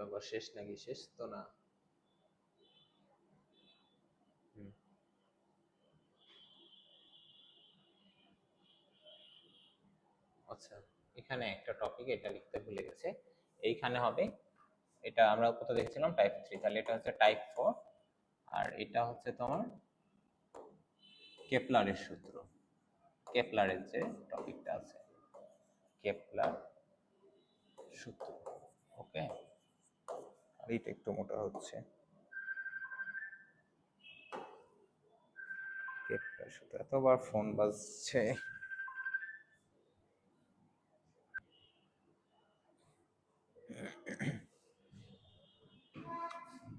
ব্যাপার শেষ নাকি শেষ? তো না। আচ্ছা এখানে একটা টপিক এটা লিখতে ভুলে গেছে। এইখানে হবে, এটা আমরা কত দেখছিলাম? টাইপ থ্রি তাহলে এটা হচ্ছে টাইপ ফোর আর এটা হচ্ছে তোমার কেপলারের সূত্র। কেপলারের যে টপিকটা আছে কেপলার সূত্র ওকে আর একটু মোটা হচ্ছে। এতবার ফোন বাজছে।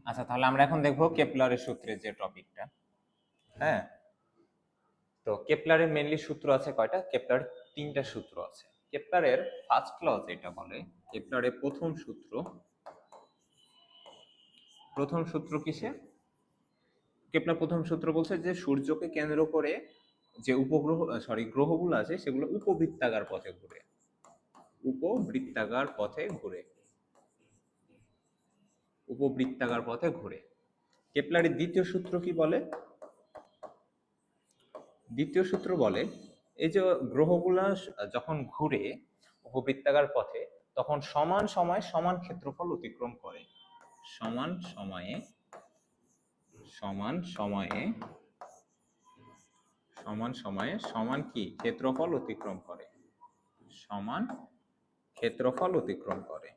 আচ্ছা তাহলে আমরা এখন দেখব কেপলারের সূত্রে যে টপিকটা। হ্যাঁ? তো কেপলারের মেনলি সূত্র আছে কয়টা? কেপলার তিনটা সূত্র আছে। কেপলারের ফার্স্ট ক্লজ এটা বলে, কেপলারের প্রথম সূত্র প্রথম সূত্র কিসে কেপলার প্রথম সূত্র বলছে যে, সূর্যকে কেন্দ্র করে যে উপগ্রহ সরি গ্রহগুলো আছে, সেগুলো উপবৃত্তাকার পথে ঘুরে। উপবৃত্তাকার পথে ঘুরে। উপবৃত্তাকার পথে ঘুরে। কেপলারের দ্বিতীয় সূত্র কি বলে? দ্বিতীয় সূত্র বলে, এই যে গ্রহগুলা যখন ঘুরে উপবৃত্তাকার পথে, তখন সমান সময়ে সমান ক্ষেত্রফল অতিক্রম করে। সমান সময়ে সমান সময়ে সমান সময়ে, সমান কি? ক্ষেত্রফল অতিক্রম করে। সমান ক্ষেত্রফল অতিক্রম করে।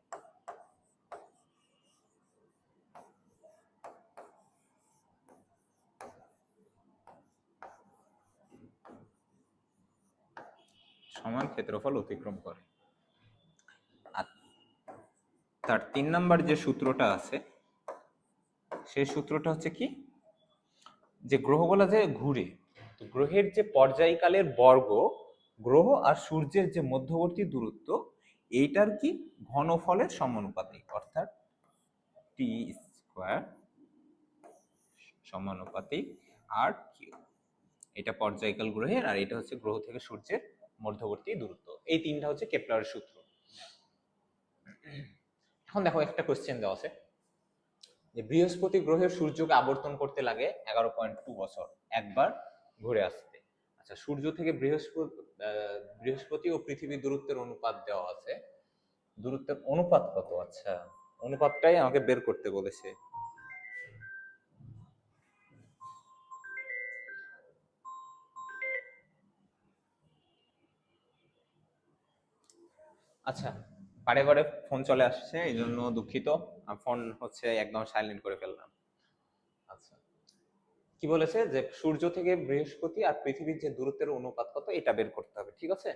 সমান ক্ষেত্রফল অতিক্রম করে আর তার তিন নাম্বার যে সূত্রটা আছে, সেই সূত্রটা হচ্ছে কি? যে গ্রহগুলা যে ঘুরে তো গ্রহের যে পর্যায়কালের বর্গ, গ্রহ আর সূর্যের যে মধ্যবর্তী দূরত্ব, এইটার কি ঘনফলের সমানুপাতিক? অর্থাৎ টি স্কোয়ার সমানুপাতিক আর কিউ এটা পর্যায়কাল গ্রহের আর এটা হচ্ছে গ্রহ থেকে সূর্যের মধ্যবর্তী দূরত্ব। এই তিনটা হচ্ছে কেপলারের সূত্র। এখন দেখো একটা কোশ্চেন দেওয়া আছে। যে বৃহস্পতি গ্রহের সূর্যকে আবর্তন করতে লাগে এগারো পয়েন্ট টু বছর, একবার ঘুরে আসতে। আচ্ছা সূর্য থেকে বৃহস্পতি বৃহস্পতি ও পৃথিবীর দূরত্বের অনুপাত দেওয়া আছে। দূরত্বের অনুপাত কত? আচ্ছা অনুপাতটাই আমাকে বের করতে বলেছে। আচ্ছা বারে বারে ফোন চলে আসছে, এই জন্য দুঃখিত। ফোন হচ্ছে একদম সাইলেন্ট করে ফেললাম। আচ্ছা। কি বলেছে? যে সূর্য থেকে বৃহস্পতি আর পৃথিবীর যে দূরত্বের অনুপাত কত, এটা বের করতে হবে, ঠিক আছে?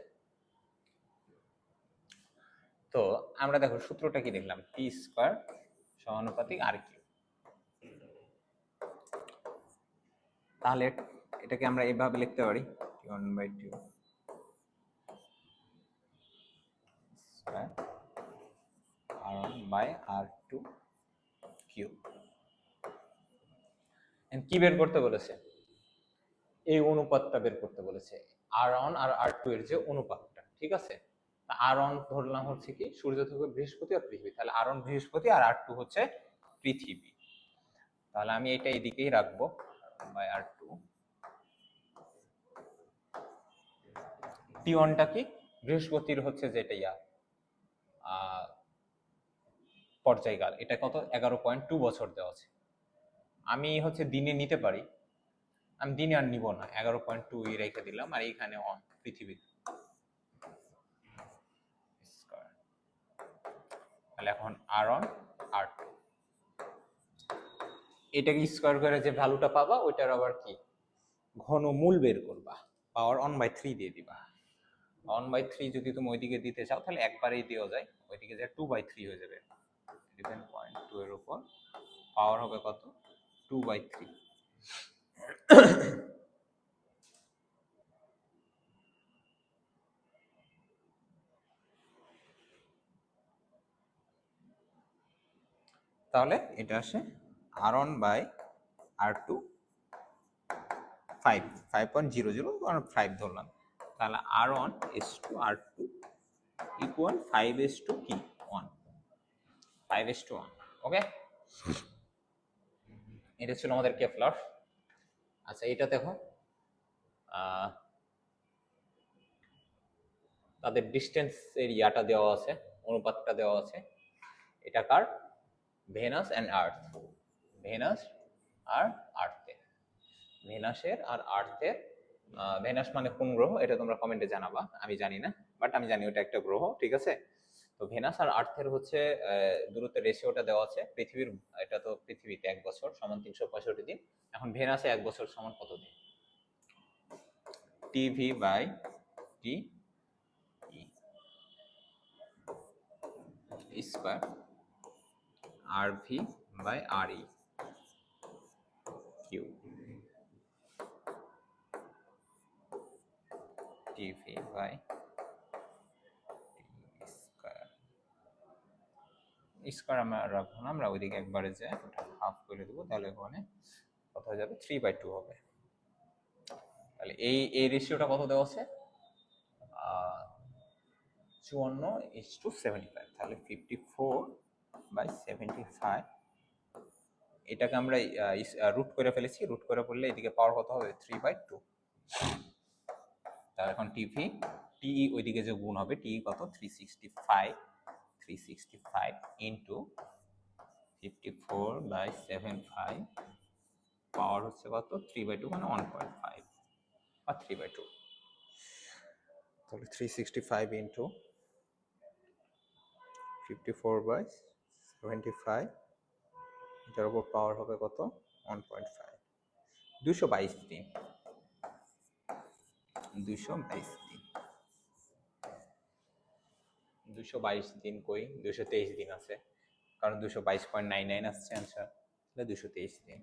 তো আমরা দেখো সূত্রটা কি দেখলাম? পি স্কোয়ার সমানুপাতিক আর কিউ তাহলে এটাকে আমরা এইভাবে লিখতে পারি one by two one by R two cube কি বের করতে বলেছে? এই অনুপাতটা বের করতে বলেছে আর অন আর আর টু এর যে অনুপাতটা, ঠিক আছে? আর অন ধরলাম হচ্ছে কি, সূর্য থেকে বৃহস্পতি আর পৃথিবী। তাহলে আর অন বৃহস্পতি আর আর টু হচ্ছে পৃথিবী। তাহলে আমি এটা এদিকেই রাখব বাই আর টু টি ওয়ানটা কি? বৃহস্পতির হচ্ছে যেটা ইয়া পর্যায়কাল এটা কত? এগারো পয়েন্ট টু বছর দেওয়া আছে। আমি হচ্ছে দিনে নিতে পারি। আমি দিনে আর নিব না। এগারো পয়েন্ট টু রেখে দিলাম আর এইখানে অন পৃথিবী Square. তাহলে এখন আর অন আর টু এটাকে স্কোয়ার করে যে ভ্যালুটা পাবা, ওইটার আবার কি? ঘন মূল বের করবা। পাওয়ার অন বাই থ্রি দিয়ে দিবা। ওয়ান বাই থ্রি যদি তুমি ওইদিকে দিতে চাও, তাহলে একবারেই দেওয়া যায়। ওইদিকে যে টু বাই থ্রি হয়ে যাবে। ইলেভেন পয়েন্ট টু এর উপর পাওয়ার হবে কত? টু বাই থ্রি তাহলে এটা আসে R one by R two five five point zero zero five ধরলাম। তাহলে R one is to R two equal five is to কি one five is to one okay এটা ছিল আমাদের কেপলার আচ্ছা এটা দেখো। তাদের ডিস্টেন্স এর ইয়াটা দেওয়া আছে, অনুপাতটা দেওয়া আছে। এটা কার? ভেনাস অ্যান্ড আর্থ ভেনাস আর আর্থে ভেনাসের আর আর্থের ভেনাস মানে কোন গ্রহ? এটা তোমরা কমেন্টে জানাবা। আমি জানি না বাট আমি জানি ওটা একটা গ্রহ, ঠিক আছে? তো ভেনাস আর আর্থের হচ্ছে দূরত্বের রেশিওটা দেওয়া আছে। পৃথিবীর, এটা তো পৃথিবীতে এক বছর, সমান তিনশো পঁয়ষট্টি দিন। এখন ভেনাসে এক বছর সমান কত দিন? TV by T square R V by R E cube TV by square square আমরা রাখব না, আমরা ওইদিকে একবারে যে হাফ করে দেবো, তাহলে ওখানে কত হয়ে যাবে? থ্রি বাই টু হবে। তাহলে এই এই রেশিওটা কত দেওয়া আছে? চুয়ান্ন ইস টু সেভেন্টি ফাইভ তাহলে fifty four by seventy five এটাকে আমরা রুট করে ফেলেছি রুট করে পড়লে এদিকে পাওয়ার কত হবে? থ্রি বাই টু তাহলে এখন টিভি টিই ওইদিকে যে গুণ হবে টিই কত? Three sixty five three sixty five into fifty four by seven five power হচ্ছে কত? থ্রি বাই টু মানে ওয়ান পয়েন্ট ফাইভ বা থ্রি বাই টু তাহলে three sixty five into fifty four by seventy five এটার উপর পাওয়ার হবে কত? One point five দুশো বাইশ দিন। দুশো বাইশ দিন দুশো বাইশ দিন কই, দুশো তেইশ দিন আছে। কারণ দুশো বাইশ পয়েন্ট নাইন নাইন আসছে আনসার দুশো তেইশ দিন।